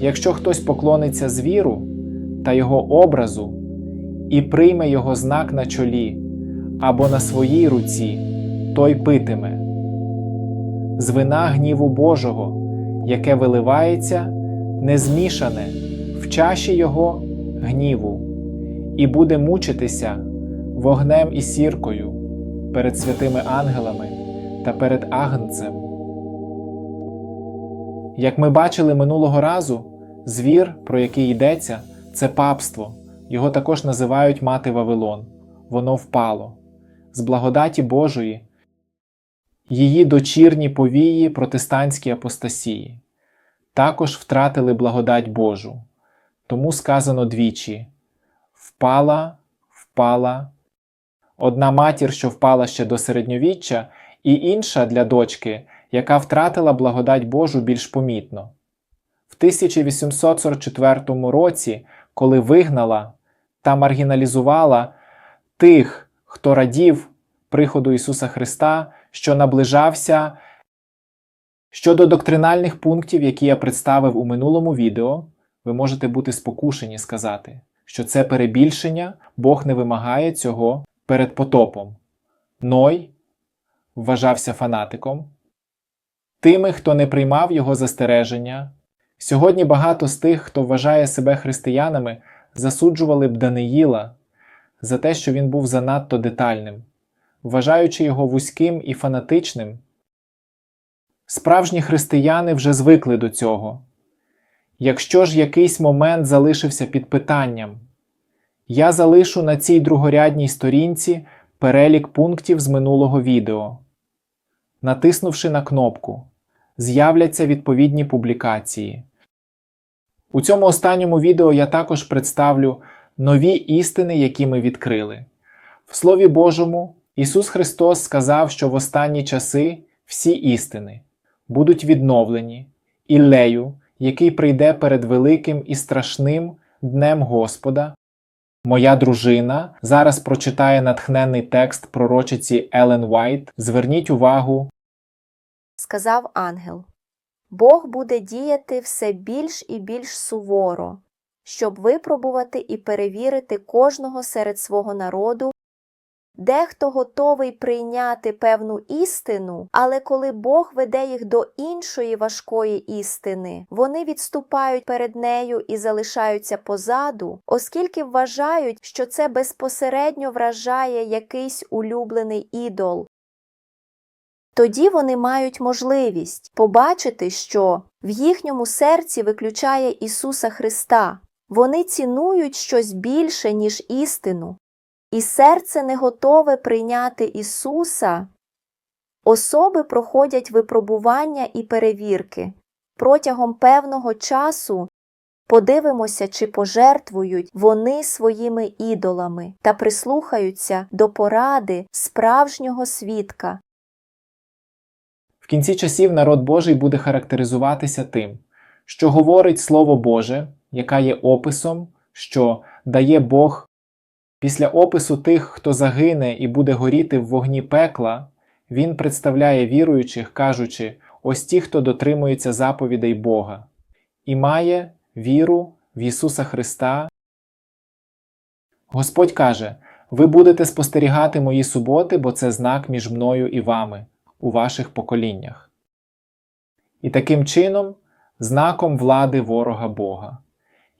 Якщо хтось поклониться звіру та його образу і прийме його знак на чолі або на своїй руці, той питиме. З вина гніву Божого, яке виливається, не змішане в чаші його гніву, і буде мучитися вогнем і сіркою перед святими ангелами та перед агнцем. Як ми бачили минулого разу, звір, про який йдеться, це папство. Його також називають мати Вавилон. Воно впало. З благодаті Божої, її дочірні повії протестантські апостасії також втратили благодать Божу. Тому сказано двічі: впала, впала. Одна матір, що впала ще до середньовіччя, і інша для дочки, яка втратила благодать Божу більш помітно. В 1844 році, коли вигнала та маргіналізувала тих, хто радів приходу Ісуса Христа, що наближався. Щодо доктринальних пунктів, які я представив у минулому відео, ви можете бути спокушені сказати, що це перебільшення, Бог не вимагає цього перед потопом. Ной вважався фанатиком. Тими, хто не приймав його застереження. Сьогодні багато з тих, хто вважає себе християнами, засуджували б Даниїла за те, що він був занадто детальним, вважаючи його вузьким і фанатичним. Справжні християни вже звикли до цього. Якщо ж якийсь момент залишився під питанням, я залишу на цій другорядній сторінці перелік пунктів з минулого відео. Натиснувши на кнопку, з'являться відповідні публікації. У цьому останньому відео я також представлю нові істини, які ми відкрили. В Слові Божому Ісус Христос сказав, що в останні часи всі істини будуть відновлені Іллею, який прийде перед великим і страшним днем Господа. Моя дружина зараз прочитає натхненний текст пророчиці Елен Вайт. Зверніть увагу, сказав ангел. Бог буде діяти все більш і більш суворо, щоб випробувати і перевірити кожного серед свого народу. Дехто готовий прийняти певну істину, але коли Бог веде їх до іншої важкої істини, вони відступають перед нею і залишаються позаду, оскільки вважають, що це безпосередньо вражає якийсь улюблений ідол. Тоді вони мають можливість побачити, що в їхньому серці виключає Ісуса Христа. Вони цінують щось більше, ніж істину, і серце не готове прийняти Ісуса. Особи проходять випробування і перевірки. Протягом певного часу подивимося, чи пожертвують вони своїми ідолами та прислухаються до поради справжнього свідка. Кінці часів народ Божий буде характеризуватися тим, що говорить Слово Боже, яка є описом, що дає Бог після опису тих, хто загине і буде горіти в вогні пекла, він представляє віруючих, кажучи: ось ті, хто дотримується заповідей Бога, і має віру в Ісуса Христа. Господь каже: Ви будете спостерігати мої суботи, бо це знак між мною і вами у ваших поколіннях. І таким чином, знаком влади ворога Бога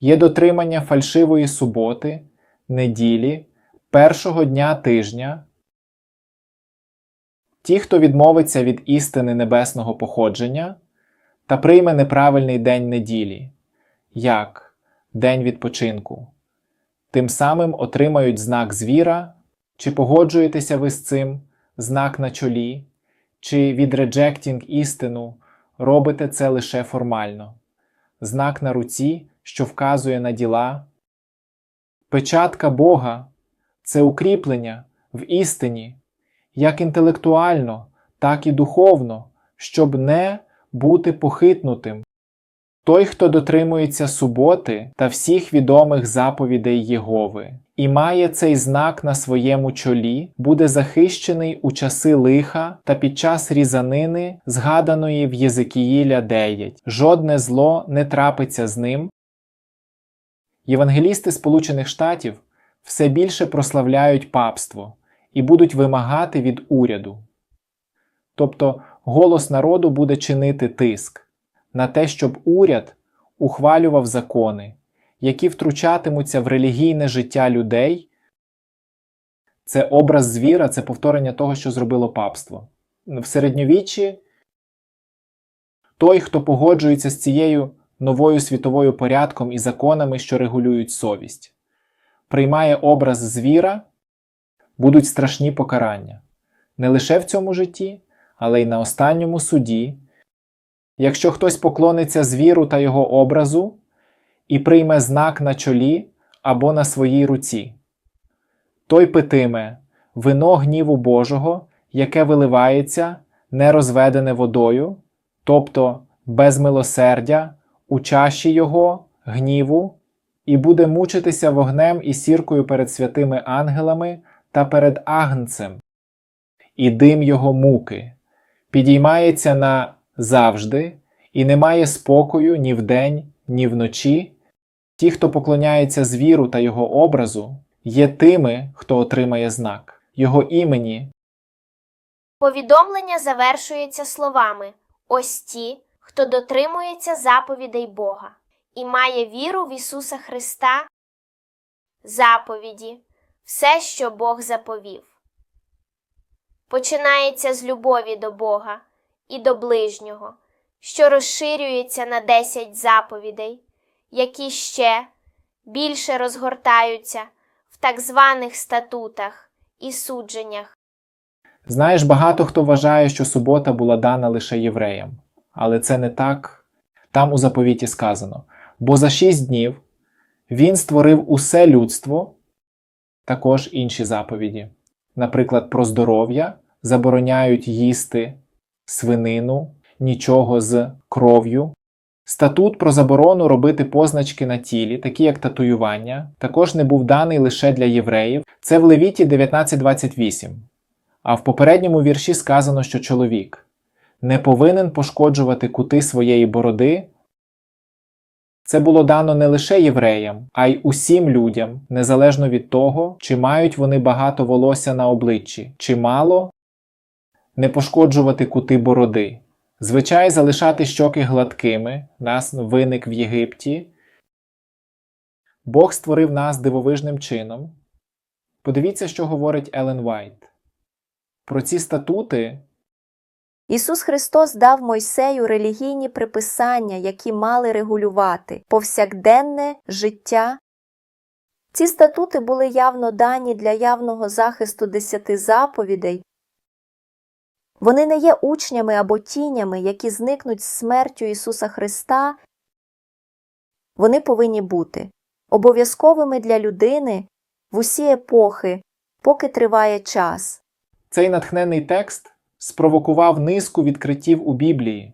є дотримання фальшивої суботи, неділі, першого дня тижня. Ті, хто відмовиться від істини небесного походження та прийме неправильний день неділі, як день відпочинку, тим самим отримають знак звіра, чи погоджуєтеся ви з цим, знак на чолі, чи відреджектінг істину робите це лише формально, знак на руці, що вказує на діла. Печатка Бога це укріплення в істині, як інтелектуально, так і духовно, щоб не бути похитнутим. Той, хто дотримується суботи та всіх відомих заповідей Єгови, і має цей знак на своєму чолі, буде захищений у часи лиха та під час різанини, згаданої в Єзикіїля 9. Жодне зло не трапиться з ним. Євангелісти Сполучених Штатів все більше прославляють папство і будуть вимагати від уряду. Тобто голос народу буде чинити тиск на те, щоб уряд ухвалював закони, які втручатимуться в релігійне життя людей. Це образ звіра, це повторення того, що зробило папство. В середньовіччі той, хто погоджується з цією новою світовою порядком і законами, що регулюють совість, приймає образ звіра, будуть страшні покарання не лише в цьому житті, але й на останньому суді. Якщо хтось поклониться звіру та його образу і прийме знак на чолі або на своїй руці, той питиме вино гніву Божого, яке виливається, не розведене водою, тобто без милосердя, у чаші його гніву, і буде мучитися вогнем і сіркою перед святими ангелами та перед агнцем, і дим його муки, підіймається на завжди і не має спокою ні вдень, ні вночі. Ті, хто поклоняється звіру та його образу, є тими, хто отримає знак, його імені Повідомлення завершується словами Ось ті, хто дотримується заповідей Бога і має віру в Ісуса Христа, заповіді, все, що Бог заповів. Починається з любові до Бога і до ближнього, що розширюється на 10 заповідей, які ще більше розгортаються в так званих статутах і судженнях. Знаєш, багато хто вважає, що субота була дана лише євреям, але це не так. Там у заповіті сказано: бо за шість днів він створив усе людство, також інші заповіді. Наприклад, про здоров'я забороняють їсти свинину, нічого з кров'ю. Статут про заборону робити позначки на тілі, такі як татуювання, також не був даний лише для євреїв. Це в Левіті 19.28. А в попередньому вірші сказано, що чоловік не повинен пошкоджувати кути своєї бороди. Це було дано не лише євреям, а й усім людям, незалежно від того, чи мають вони багато волосся на обличчі, чи мало, не пошкоджувати кути бороди. Звичай залишати щоки гладкими, нас виник в Єгипті. Бог створив нас дивовижним чином. Подивіться, що говорить Елен Вайт. Про ці статути Ісус Христос дав Мойсею релігійні приписання, які мали регулювати повсякденне життя. Ці статути були явно дані для явного захисту десяти заповідей. Вони не є учнями або тінями, які зникнуть з смертю Ісуса Христа. Вони повинні бути обов'язковими для людини в усі епохи, поки триває час. Цей натхнений текст спровокував низку відкриттів у Біблії,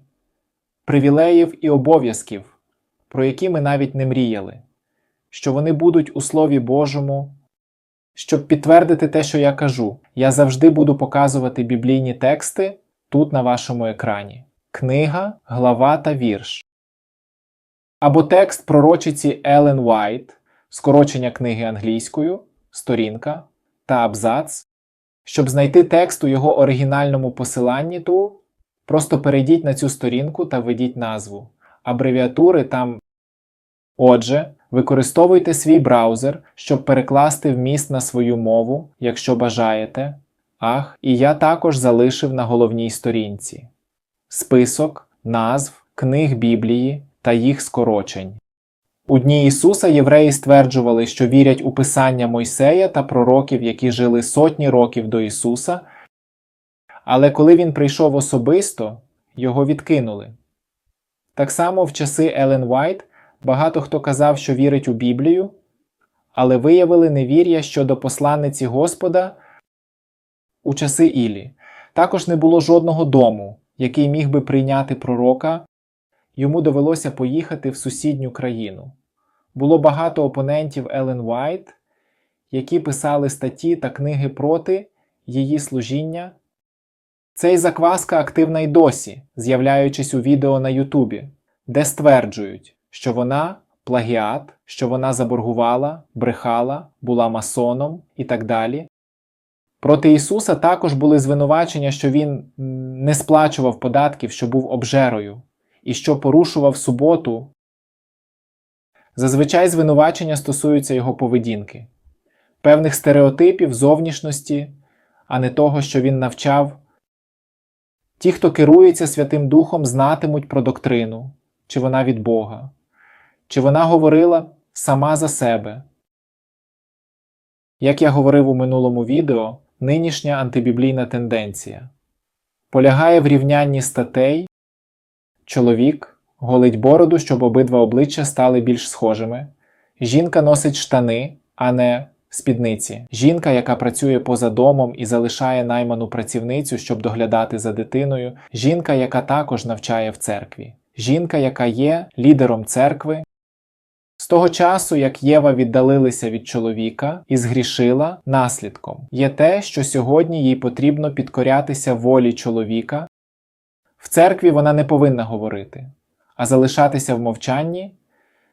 привілеїв і обов'язків, про які ми навіть не мріяли, що вони будуть у Слові Божому. Щоб підтвердити те, що я кажу, я завжди буду показувати біблійні тексти тут на вашому екрані: книга, глава та вірш. Або текст пророчиці Елен Уайт, скорочення книги англійською, сторінка та абзац. Щоб знайти текст у його оригінальному посиланні, то просто перейдіть на цю сторінку та введіть назву. Абревіатури там. Отже, використовуйте свій браузер, щоб перекласти вміст на свою мову, якщо бажаєте. Ах, і я також залишив на головній сторінці список назв книг Біблії та їх скорочень. У дні Ісуса євреї стверджували, що вірять у писання Мойсея та пророків, які жили сотні років до Ісуса, але коли він прийшов особисто, його відкинули. Так само в часи Елен Вайт багато хто казав, що вірить у Біблію, але виявили невір'я щодо посланниці Господа у часи Ілі. Також не було жодного дому, який міг би прийняти пророка йому довелося поїхати в сусідню країну. Було багато опонентів Елен Вайт, які писали статті та книги проти її служіння. Цей закваска активна й досі, з'являючись у відео на Ютубі, де стверджують, що вона плагіат, що вона заборгувала, брехала, була масоном і так далі. Проти Ісуса також були звинувачення, що він не сплачував податків, що був обжерою, і що порушував суботу. Зазвичай звинувачення стосуються його поведінки, певних стереотипів, зовнішності, а не того, що він навчав. Ті, хто керується Святим Духом, знатимуть про доктрину, чи вона від Бога, чи вона говорила сама за себе. Як я говорив у минулому відео, нинішня антибіблійна тенденція. Полягає в рівнянні статей, чоловік голить бороду, щоб обидва обличчя стали більш схожими, жінка носить штани, а не спідниці, жінка, яка працює поза домом і залишає найману працівницю, щоб доглядати за дитиною, жінка, яка також навчає в церкві, жінка, яка є лідером церкви. З того часу, як Єва віддалилася від чоловіка і згрішила, наслідком є те, що сьогодні їй потрібно підкорятися волі чоловіка. В церкві вона не повинна говорити, а залишатися в мовчанні.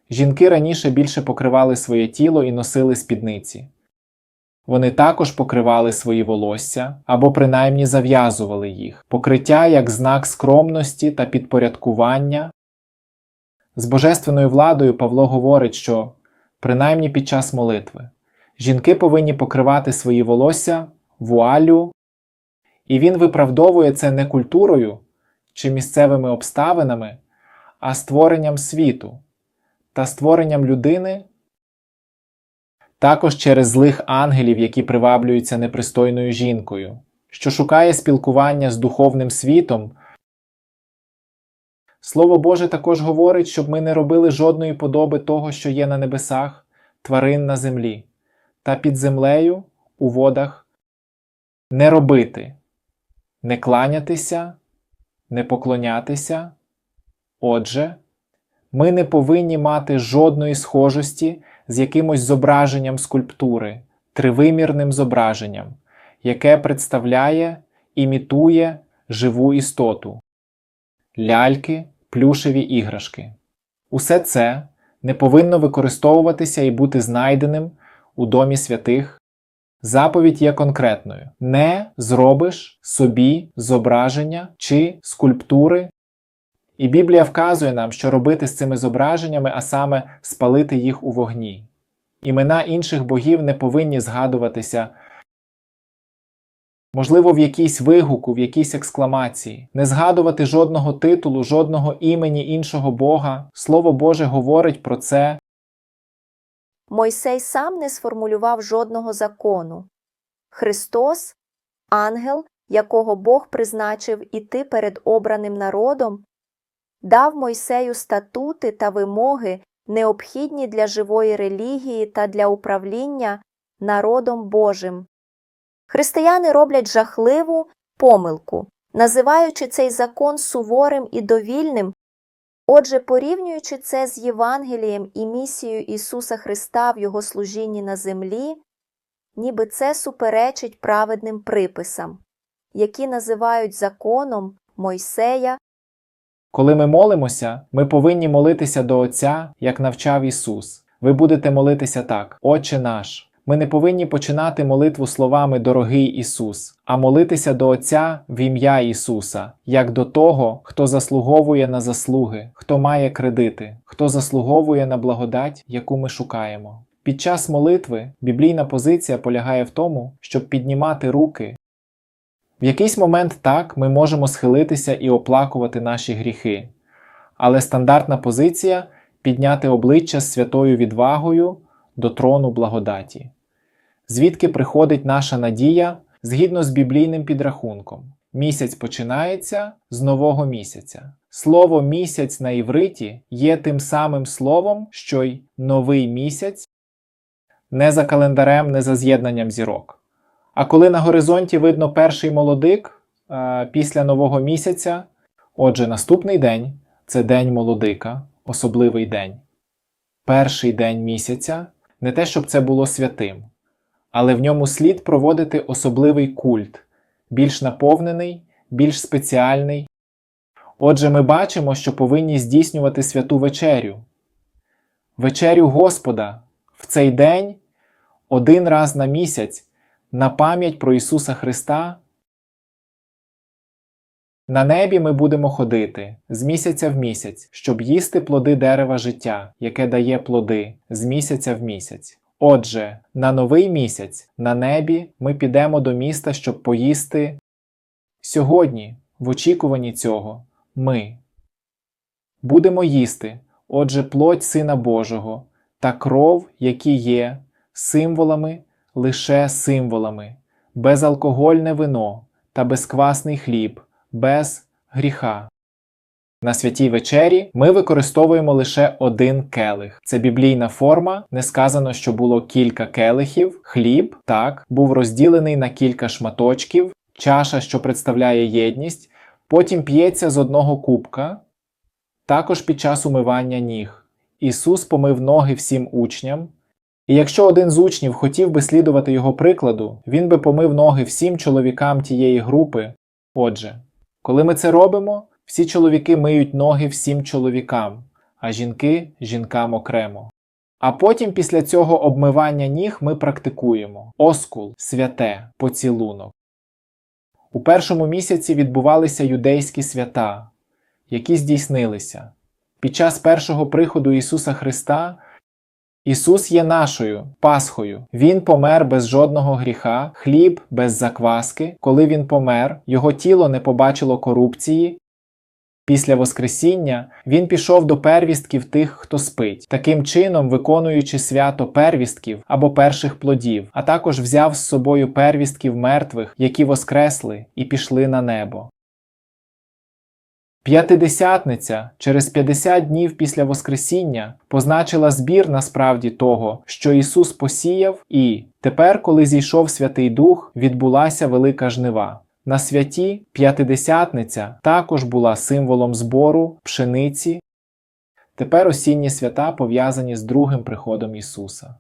Жінки раніше більше покривали своє тіло і носили спідниці. Вони також покривали свої волосся або принаймні зав'язували їх, покриття як знак скромності та підпорядкування. З божественною владою Павло говорить, що принаймні під час молитви жінки повинні покривати свої волосся вуалю, і він виправдовує це не культурою чи місцевими обставинами, а створенням світу та створенням людини, також через злих ангелів, які приваблюються непристойною жінкою, що шукає спілкування з духовним світом. Слово Боже також говорить, щоб ми не робили жодної подоби того, що є на небесах, тварин на землі, та під землею у водах не робити, не кланятися, не поклонятися. Отже, ми не повинні мати жодної схожості з якимось зображенням скульптури, тривимірним зображенням, яке представляє, імітує живу істоту, ляльки, плюшеві іграшки. Усе це не повинно використовуватися і бути знайденим у домі святих. Заповідь є конкретною: не зробиш собі зображення чи скульптури і Біблія вказує нам, що робити з цими зображеннями, а саме спалити їх у вогні. Імена інших богів не повинні згадуватися, можливо, в якійсь вигуку, в якійсь екскламації, не згадувати жодного титулу, жодного імені іншого Бога. Слово Боже говорить про це. Мойсей сам не сформулював жодного закону. Христос, ангел, якого Бог призначив іти перед обраним народом, дав Мойсею статути та вимоги, необхідні для живої релігії та для управління народом Божим. Християни роблять жахливу помилку, називаючи цей закон суворим і довільним. Отже, порівнюючи це з Євангелієм і місією Ісуса Христа в Його служінні на землі, ніби це суперечить праведним приписам, які називають законом Мойсея Коли ми молимося, ми повинні молитися до Отця, як навчав Ісус. Ви будете молитися так, Отче наш. Ми не повинні починати молитву словами Дорогий Ісус, а молитися до Отця в ім'я Ісуса, як до того, хто заслуговує на заслуги, хто має кредити, хто заслуговує на благодать, яку ми шукаємо. Під час молитви біблійна позиція полягає в тому, щоб піднімати руки. В якийсь момент так ми можемо схилитися і оплакувати наші гріхи, але стандартна позиція підняти обличчя з святою відвагою до трону благодаті, звідки приходить наша надія згідно з біблійним підрахунком. Місяць починається з нового місяця. Слово місяць на івриті є тим самим словом, що й новий місяць, не за календарем, не за з'єднанням зірок. А коли на горизонті видно перший молодик е, після нового місяця, отже, наступний день це день молодика, особливий день. Перший день місяця не те, щоб це було святим, але в ньому слід проводити особливий культ, більш наповнений, більш спеціальний. Отже, ми бачимо, що повинні здійснювати святу вечерю. Вечерю Господа в цей день один раз на місяць на пам'ять про Ісуса Христа. На небі ми будемо ходити з місяця в місяць, щоб їсти плоди дерева життя, яке дає плоди з місяця в місяць. Отже, на новий місяць на небі ми підемо до міста, щоб поїсти. Сьогодні, в очікуванні цього, ми будемо їсти, отже, плоть Сина Божого та кров, які є символами, лише символами, безалкогольне вино та безквасний хліб, без гріха. На святій вечері ми використовуємо лише один келих. Це біблійна форма, не сказано, що було кілька келихів, хліб, так, був розділений на кілька шматочків, чаша, що представляє єдність, потім п'ється з одного кубка. Також під час умивання ніг. Ісус помив ноги всім учням. І якщо один з учнів хотів би слідувати його прикладу, він би помив ноги всім чоловікам тієї групи. Отже, коли ми це робимо, всі чоловіки миють ноги всім чоловікам, а жінки жінкам окремо. А потім після цього обмивання ніг ми практикуємо оскул, святе, поцілунок. У першому місяці відбувалися юдейські свята, які здійснилися. Під час першого приходу Ісуса Христа Ісус є нашою Пасхою. Він помер без жодного гріха, хліб без закваски. Коли Він помер, Його тіло не побачило корупції. Після Воскресіння Він пішов до первістків тих, хто спить, таким чином виконуючи свято первістків або перших плодів, а також взяв з собою первістків мертвих, які воскресли і пішли на небо. П'ятидесятниця через 50 днів після Воскресіння позначила збір насправді того, що Ісус посіяв, і тепер, коли зійшов Святий Дух, відбулася велика жнива. На святі П'ятидесятниця також була символом збору, пшениці. Тепер осінні свята пов'язані з другим приходом Ісуса.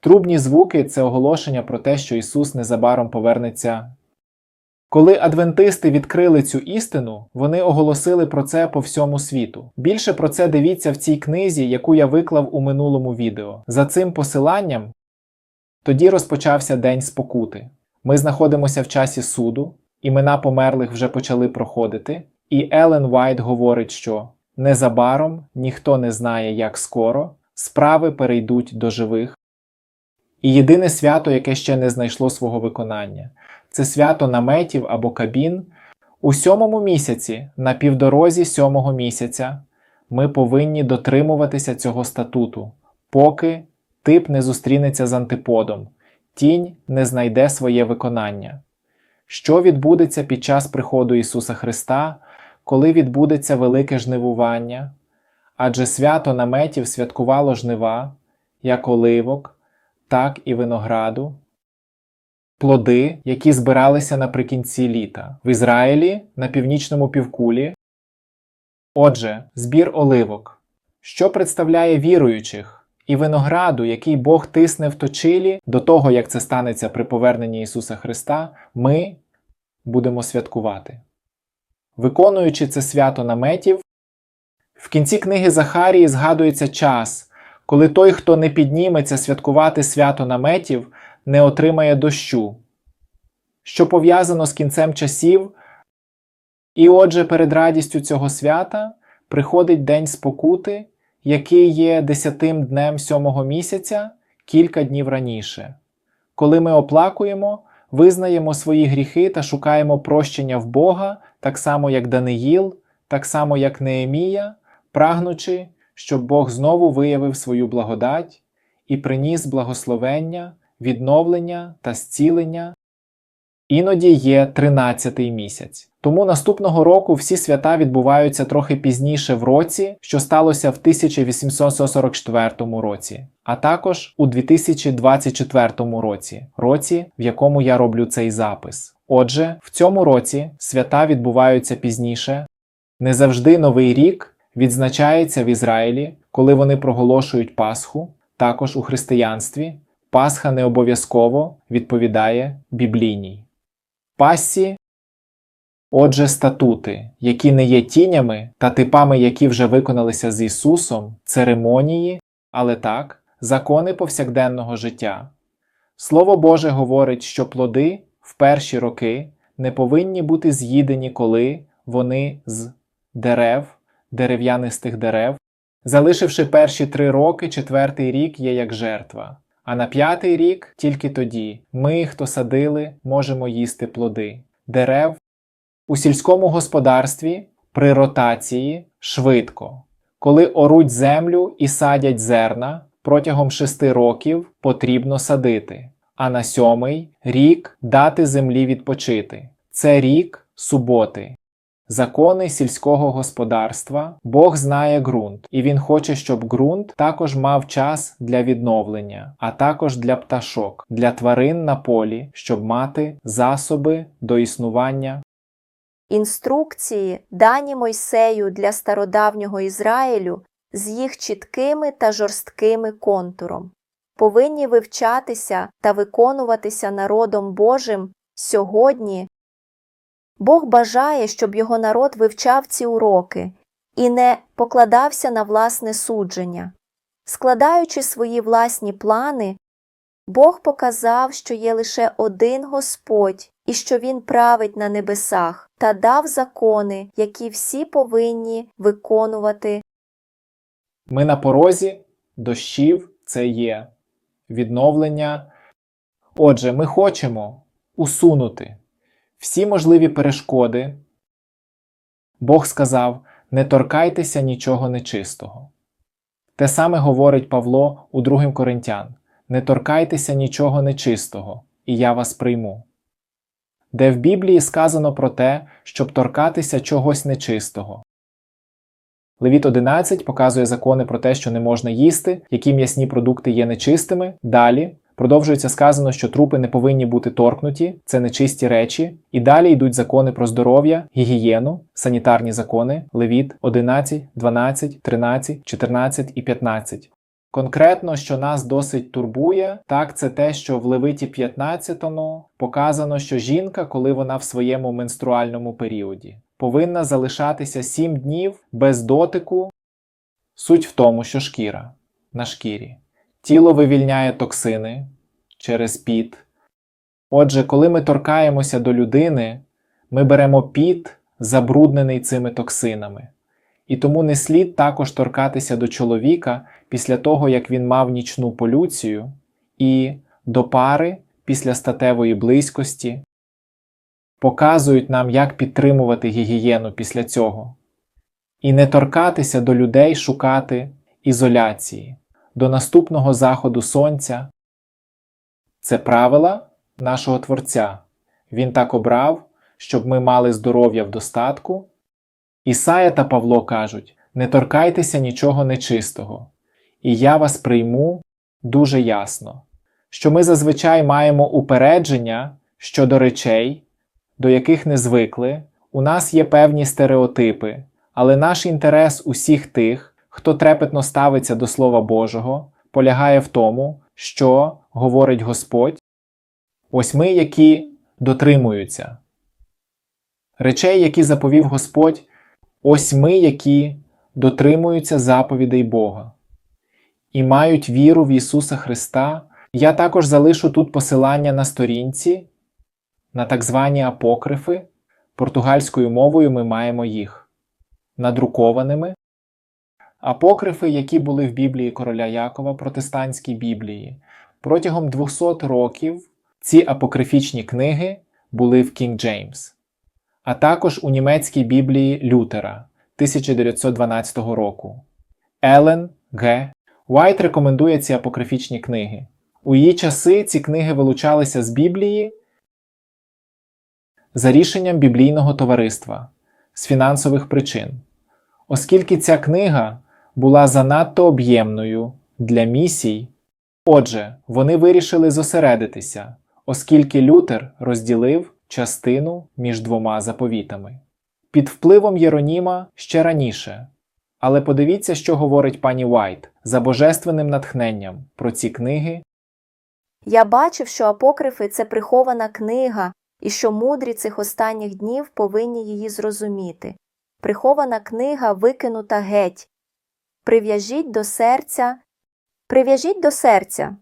Трубні звуки це оголошення про те, що Ісус незабаром повернеться коли адвентисти відкрили цю істину, вони оголосили про це по всьому світу. Більше про це дивіться в цій книзі, яку я виклав у минулому відео. За цим посиланням тоді розпочався День спокути. Ми знаходимося в часі суду, імена померлих вже почали проходити, і Елен Вайт говорить, що незабаром ніхто не знає, як скоро справи перейдуть до живих. І єдине свято, яке ще не знайшло свого виконання це свято наметів або кабін. У сьомому місяці, на півдорозі сьомого місяця, ми повинні дотримуватися цього статуту, поки тип не зустрінеться з антиподом, тінь не знайде своє виконання. Що відбудеться під час приходу Ісуса Христа, коли відбудеться велике жнивування? Адже свято наметів святкувало жнива, як оливок, так і винограду плоди, які збиралися наприкінці літа в Ізраїлі на північному півкулі. Отже, збір оливок, що представляє віруючих, і винограду, який Бог тисне в точилі до того, як це станеться при поверненні Ісуса Христа, ми будемо святкувати. Виконуючи це свято наметів, в кінці книги Захарії згадується час, коли той, хто не підніметься святкувати свято наметів, не отримає дощу, що пов'язано з кінцем часів, і отже, перед радістю цього свята приходить День спокути, який є десятим днем сьомого місяця кілька днів раніше, коли ми оплакуємо, визнаємо свої гріхи та шукаємо прощення в Бога, так само як Даниїл, так само як Неемія, прагнучи, щоб Бог знову виявив свою благодать і приніс благословення відновлення та зцілення. Іноді є 13-й місяць. Тому наступного року всі свята відбуваються трохи пізніше в році, що сталося в 1844 році, а також у 2024 році, році, в якому я роблю цей запис. Отже, в цьому році свята відбуваються пізніше, Не завжди Новий рік відзначається в Ізраїлі, коли вони проголошують Пасху, також у християнстві. Пасха не обов'язково відповідає біблійній. Пасі, отже, статути, які не є тінями та типами, які вже виконалися з Ісусом, церемонії, але так, закони повсякденного життя. Слово Боже говорить, що плоди в перші роки не повинні бути з'їдені, коли вони з дерев, дерев'янистих дерев, залишивши перші три роки, четвертий рік є як жертва. А на п'ятий рік тільки тоді ми, хто садили, можемо їсти плоди дерев у сільському господарстві при ротації швидко. Коли оруть землю і садять зерна, протягом шести років потрібно садити, а на сьомий рік дати землі відпочити. Це рік суботи. Закони сільського господарства Бог знає ґрунт, і Він хоче, щоб ґрунт також мав час для відновлення, а також для пташок, для тварин на полі, щоб мати засоби до існування Інструкції, дані Мойсею для стародавнього Ізраїлю з їх чіткими та жорсткими контуром, повинні вивчатися та виконуватися народом Божим сьогодні. Бог бажає, щоб його народ вивчав ці уроки і не покладався на власне судження. Складаючи свої власні плани, Бог показав, що є лише один Господь і що Він править на небесах, та дав закони, які всі повинні виконувати. Ми на порозі дощів це є відновлення. Отже, ми хочемо усунути всі можливі перешкоди. Бог сказав: не торкайтеся нічого нечистого. Те саме говорить Павло у 2 Коринтян: не торкайтеся нічого нечистого, і я вас прийму. Де в Біблії сказано про те, щоб торкатися чогось нечистого. Левіт 11 показує закони про те, що не можна їсти, які м'ясні продукти є нечистими. Далі продовжується сказано, що трупи не повинні бути торкнуті, це нечисті речі. І далі йдуть закони про здоров'я, гігієну, санітарні закони, Левіт 11, 12, 13, 14 і 15. Конкретно, що нас досить турбує, так це те, що в Левиті 15 показано, що жінка, коли вона в своєму менструальному періоді, повинна залишатися 7 днів без дотику. Суть в тому, що шкіра на шкірі. Тіло вивільняє токсини через піт. Отже, коли ми торкаємося до людини, ми беремо піт, забруднений цими токсинами. І тому не слід також торкатися до чоловіка після того, як він мав нічну полюцію, і до пари після статевої близькості, показують нам, як підтримувати гігієну після цього, і не торкатися до людей шукати ізоляції до наступного заходу сонця. Це правила нашого Творця. Він так обрав, щоб ми мали здоров'я в достатку. Ісая та Павло кажуть: не торкайтеся нічого нечистого, і я вас прийму дуже ясно, що ми зазвичай маємо упередження щодо речей, до яких не звикли, у нас є певні стереотипи, але наш інтерес усіх тих, хто трепетно ставиться до Слова Божого, полягає в тому, що говорить Господь, ось ми, які дотримуються. Речей, які заповів Господь, ось ми, які дотримуються заповідей Бога і мають віру в Ісуса Христа. Я також залишу тут посилання на сторінці, на так звані апокрифи. Португальською мовою ми маємо їх надрукованими. Апокрифи, які були в Біблії короля Якова, протестантській Біблії, протягом 200 років ці апокрифічні книги були в Кінг Джеймс, а також у німецькій Біблії Лютера 1912 року. Елен Г. Уайт рекомендує ці апокрифічні книги. У її часи ці книги вилучалися з Біблії за рішенням біблійного товариства з фінансових причин, оскільки ця книга була занадто об'ємною для місій. Отже, вони вирішили зосередитися, оскільки Лютер розділив частину між двома заповітами. під впливом Єроніма ще раніше. Але подивіться, що говорить пані Уайт за божественним натхненням про ці книги Я бачив, що апокрифи це прихована книга, і що мудрі цих останніх днів повинні її зрозуміти. Прихована книга викинута геть. Прив'яжіть до серця. Прив'яжіть до серця.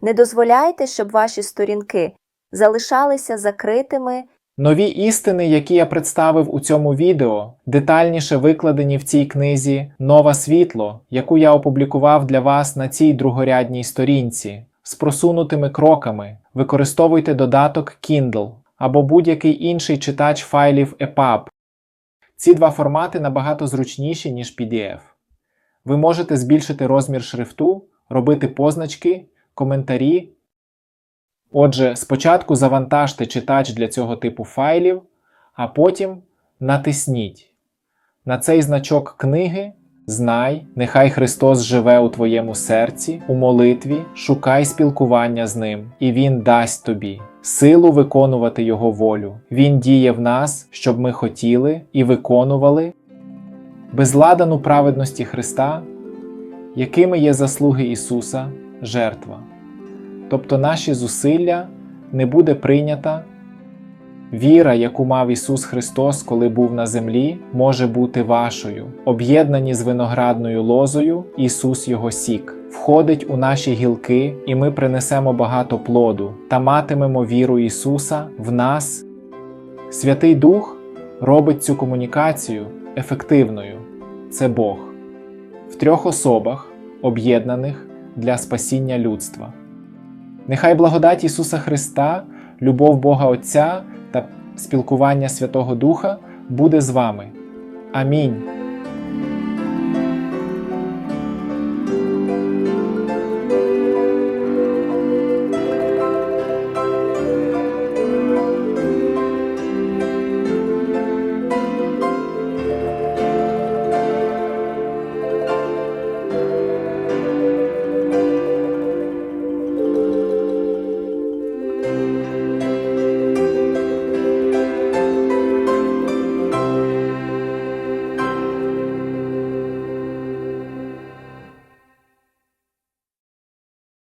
Не дозволяйте, щоб ваші сторінки залишалися закритими Нові істини, які я представив у цьому відео, детальніше викладені в цій книзі Нове світло, яку я опублікував для вас на цій другорядній сторінці. З просунутими кроками використовуйте додаток Kindle або будь-який інший читач файлів EPUB. Ці два формати набагато зручніші, ніж PDF. Ви можете збільшити розмір шрифту, робити позначки, коментарі Отже, спочатку завантажте читач для цього типу файлів, а потім натисніть на цей значок книги. Знай, нехай Христос живе у твоєму серці, у молитві, шукай спілкування з Ним, і Він дасть тобі силу виконувати Його волю. Він діє в нас, щоб ми хотіли і виконували безладану праведності Христа, якими є заслуги Ісуса, жертва тобто наші зусилля не буде прийнята. Віра, яку мав Ісус Христос, коли був на землі, може бути вашою. Об'єднані з виноградною лозою, Ісус Його сік, входить у наші гілки, і ми принесемо багато плоду та матимемо віру Ісуса в нас. Святий Дух робить цю комунікацію ефективною. Це Бог в трьох особах, об'єднаних для спасіння людства. Нехай благодать Ісуса Христа, любов Бога Отця та спілкування Святого Духа буде з вами. Амінь.